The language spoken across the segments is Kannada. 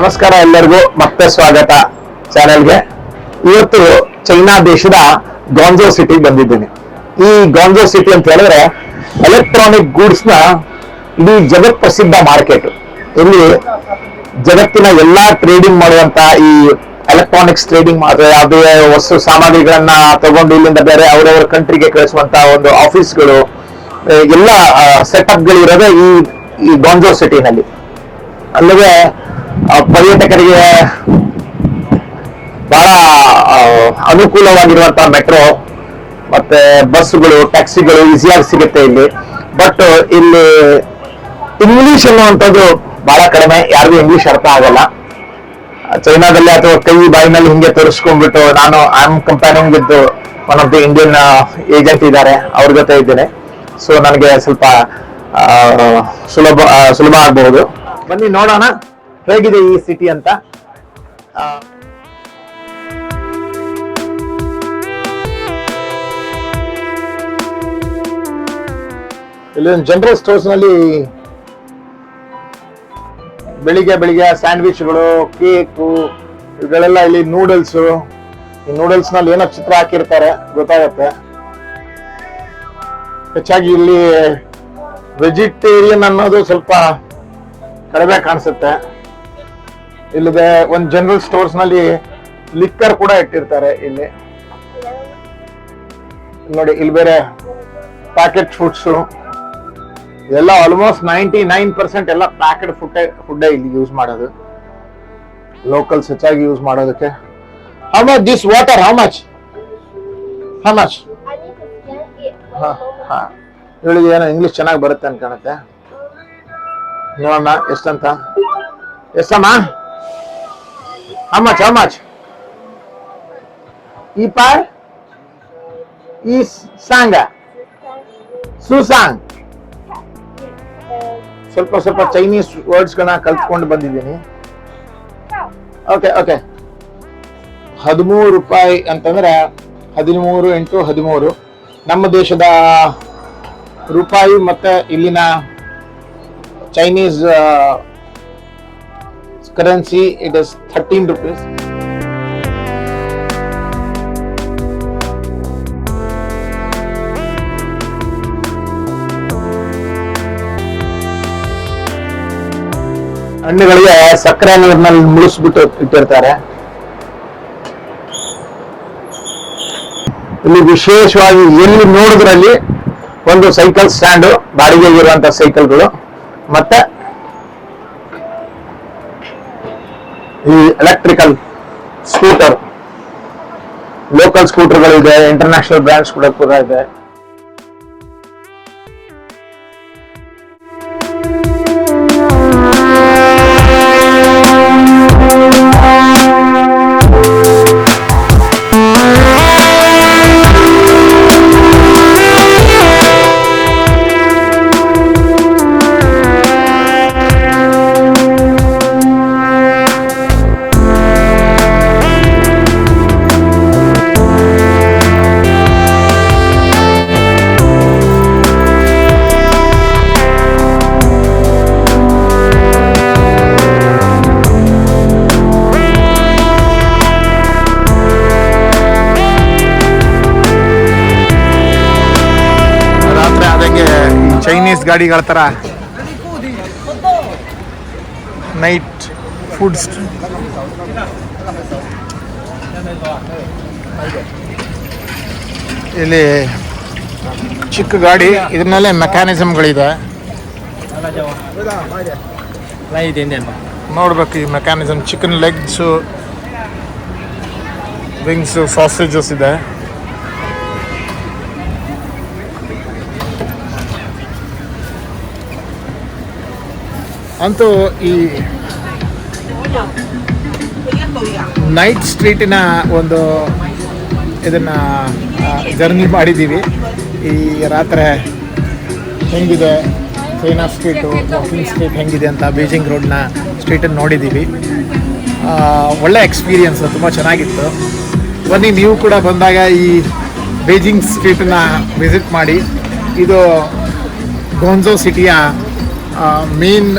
ನಮಸ್ಕಾರ ಎಲ್ಲರಿಗೂ ಮತ್ತೆ ಸ್ವಾಗತ ಚಾನೆಲ್ಗೆ. ಇವತ್ತು ಚೈನಾ ದೇಶದ ಗಾಂಜೋ ಸಿಟಿ ಬಂದಿದ್ದೀನಿ. ಈ ಗಾಂಜೋ ಸಿಟಿ ಅಂತ ಹೇಳಿದ್ರೆ ಎಲೆಕ್ಟ್ರಾನಿಕ್ ಗೂಡ್ಸ್ನ ಇಡೀ ಜಗತ್ ಪ್ರಸಿದ್ಧ ಮಾರ್ಕೆಟ್ ಇಲ್ಲಿ ಜಗತ್ತಿನ ಎಲ್ಲಾ ಟ್ರೇಡಿಂಗ್ ಮಾಡುವಂತ ಈ ಎಲೆಕ್ಟ್ರಾನಿಕ್ಸ್ ಟ್ರೇಡಿಂಗ್ ಮಾಡಿದ್ರೆ ಯಾವುದೇ ವಸ್ತು ಸಾಮಗ್ರಿಗಳನ್ನ ತಗೊಂಡು ಇಲ್ಲಿಂದ ಬೇರೆ ಅವರವರ ಕಂಟ್ರಿಗೆ ಕಳಿಸುವಂತ ಒಂದು ಆಫೀಸ್ಗಳು ಎಲ್ಲ ಸೆಟಪ್ಗಳು ಇರೋದೇ ಈ ಈ ಗಾಂಜೋ ಸಿಟಿನಲ್ಲಿ. ಅಲ್ಲದೆ ಪರ್ಯಟಕರಿಗೆ ಬಹಳ ಅನುಕೂಲವಾಗಿರುವಂತಹ ಮೆಟ್ರೋ ಮತ್ತೆ ಬಸ್ಗಳು ಟ್ಯಾಕ್ಸಿಗಳು ಈಸಿಯಾಗಿ ಸಿಗುತ್ತೆ ಇಲ್ಲಿ. ಬಟ್ ಇಲ್ಲಿ ಇಂಗ್ಲಿಷ್ ಅನ್ನುವಂಥದ್ದು ಬಹಳ ಕಡಿಮೆ, ಯಾರಿಗೂ ಇಂಗ್ಲಿಷ್ ಅರ್ಥ ಆಗಲ್ಲ. ಚೈನಾದಲ್ಲಿ ಅಥವಾ ಕೈ ಬಾಯಿನಲ್ಲಿ ಹಿಂಗೆ ತೋರಿಸ್ಕೊಂಡ್ಬಿಟ್ಟು ನಾನು I am comparing with one of the Indian agent ಇದ್ದಾರೆ, ಅವ್ರ ಜೊತೆ ಇದ್ದೇನೆ. ಸೊ ನನಗೆ ಸ್ವಲ್ಪ ಸುಲಭ ಸುಲಭ ಆಗಬಹುದು. ಬನ್ನಿ, ನೋಡೋಣ. ಹೇಗಿದೆ ಈ ಸಿಟಿ ಅಂತ? ಇಲ್ಲಿ ಒಂದು ಜನರಲ್ ಸ್ಟೋರ್ಸ್ನಲ್ಲಿ ಬೆಳಿಗ್ಗೆ ಬೆಳಿಗ್ಗೆ ಸ್ಯಾಂಡ್ವಿಚ್ಗಳು ಕೇಕು ಇವುಗಳೆಲ್ಲ ಇಲ್ಲಿ ನೂಡಲ್ಸ್ ಈ ನೂಡಲ್ಸ್ನಲ್ಲಿ ಏನೋ ಚಿತ್ರ ಹಾಕಿರ್ತಾರೆ, ಗೊತ್ತಾಗತ್ತೆ. ಹೆಚ್ಚಾಗಿ ಇಲ್ಲಿ ವೆಜಿಟೇರಿಯನ್ ಅನ್ನೋದು ಸ್ವಲ್ಪ ಕಡಿಮೆ ಕಾಣಿಸುತ್ತೆ. ಇಲ್ಲಿದೆ ಒಂದು ಜನರಲ್ ಸ್ಟೋರ್ಸ್ನಲ್ಲಿ ಲಿಕ್ಕರ್ ಕೂಡ ಇಟ್ಟಿರ್ತಾರೆ ಇಲ್ಲಿ. ನೋಡಿ, ಇಲ್ಲಿ ಬೇರೆ ಪ್ಯಾಕೆಟ್ ಫುಡ್ಸು ಎಲ್ಲ ಆಲ್ಮೋಸ್ಟ್ ನೈಂಟಿ ನೈನ್ ಪರ್ಸೆಂಟ್ ಎಲ್ಲ ಪ್ಯಾಕೆಟ್ ಫುಡ್ ಫುಡ್ ಇಲ್ಲಿ ಯೂಸ್ ಮಾಡೋದು. ಲೋಕಲ್ಸ್ ಹೆಚ್ಚಾಗಿ ಯೂಸ್ ಮಾಡೋದಕ್ಕೆ. How much this water how much how much I need to scan it. ಹಾ ಹಾ. ಇವಳಿಗೆ ಏನೋ ಇಂಗ್ಲಿಷ್ ಚೆನ್ನಾಗಿ ಬರುತ್ತೆ ಅಂತ ಕಾಣುತ್ತೆ ನೋಡೋಣ, ಎಷ್ಟಂತ? ಎಷ್ಟಮ್ಮ? How much? How ಮಚ್ ಈ Is ಸಾಂಗ ಸುಸಾಂಗ್ ಸ್ವಲ್ಪ ಸ್ವಲ್ಪ ಚೈನೀಸ್ ವರ್ಡ್ಸ್ ಗಳನ್ನ ಕಲ್ತ್ಕೊಂಡು ಬಂದಿದ್ದೀನಿ. ಓಕೆ ಓಕೆ ಹದಿಮೂರು ರೂಪಾಯಿ ಅಂತಂದ್ರೆ ಹದಿಮೂರು ಇಂಟು ಹದಿಮೂರು. ನಮ್ಮ ದೇಶದ ರೂಪಾಯಿ ಮತ್ತೆ ಇಲ್ಲಿನ Chinese currency it is thirteen rupees ಹಣ್ಣುಗಳಿಗೆ ಸಕ್ಕರೆ ನೀರಿನಲ್ಲಿ ಮುಳುಸ್ಬಿಟ್ಟು ಇಟ್ಟಿರ್ತಾರೆ. ಇಲ್ಲಿ ವಿಶೇಷವಾಗಿ ಎಲ್ಲಿ ನೋಡಿದ್ರಲ್ಲಿ ಒಂದು ಸೈಕಲ್ ಸ್ಟ್ಯಾಂಡು, ಬಾಡಿಗೆಗೆ ಇರುವಂತ ಸೈಕಲ್ಗಳು. ಮತ್ತೆ ಈ ಎಲೆಕ್ಟ್ರಿಕಲ್ ಸ್ಕೂಟರ್ ಲೋಕಲ್ ಸ್ಕೂಟರ್ಗಳಿದೆ ಇಂಟರ್ನ್ಯಾಷನಲ್ ಬ್ರ್ಯಾಂಡ್ಸ್ ಕೂಡ ಕೂಡ ಇದೆ. ಸರ್ವಿಸ್ ಗಾಡಿಗಳ ತರ. ನೈಟ್ ಫುಡ್ಸ್ ಇಲ್ಲಿ ಚಿಕ್ಕ ಗಾಡಿ ಇದ್ರಲ್ಲೇ ಮೆಕ್ಯಾನಿಸಮ್ಗಳಿದೆ ನೋಡ್ಬೇಕು ಈ mechanism chicken legs wings sausages ಇದೆ. ಅಂತೂ ಈ ನೈಟ್ ಸ್ಟ್ರೀಟಿನ ಒಂದು ಇದನ್ನು ಜರ್ನಿ ಮಾಡಿದ್ದೀವಿ. ಈ ರಾತ್ರಿ ಹೆಂಗಿದೆ? ಚೈನಾ ಸ್ಟ್ರೀಟು ವಾಕಿಂಗ್ ಸ್ಟ್ರೀಟ್ ಹೆಂಗಿದೆ ಅಂತ ಬೀಜಿಂಗ್ ರೋಡ್ನ ಸ್ಟ್ರೀಟನ್ನು ನೋಡಿದ್ದೀವಿ. ಒಳ್ಳೆ ಎಕ್ಸ್ಪೀರಿಯನ್ಸ್ ತುಂಬ ಚೆನ್ನಾಗಿತ್ತು. ಬನ್ನಿ, ನೀವು ಕೂಡ ಬಂದಾಗ ಈ ಬೀಜಿಂಗ್ ಸ್ಟ್ರೀಟನ್ನ ವಿಸಿಟ್ ಮಾಡಿ. ಇದು ಗೋನ್ಜೋ ಸಿಟಿಯ ಮೇನ್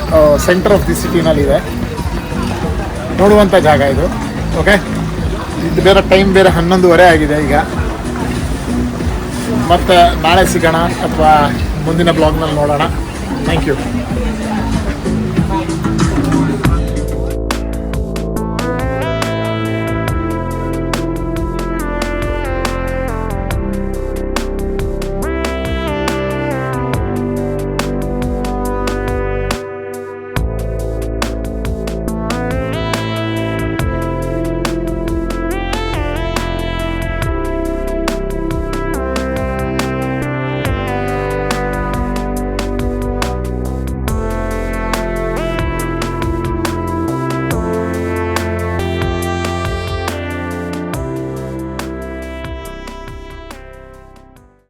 ಸೆಂಟರ್ ಆಫ್ ದಿ ಸಿಟಿನಲ್ಲಿದೆ ನೋಡುವಂಥ ಜಾಗ ಇದು. ಓಕೆ ಇದು ಬೇರೆ ಟೈಮ್ ಬೇರೆ ಹನ್ನೊಂದುವರೆ ಆಗಿದೆ ಈಗ. ಮತ್ತು ನಾಳೆ ಸಿಗೋಣ ಅಥವಾ ಮುಂದಿನ ಬ್ಲಾಗ್ನಲ್ಲಿ ನೋಡೋಣ. Thank you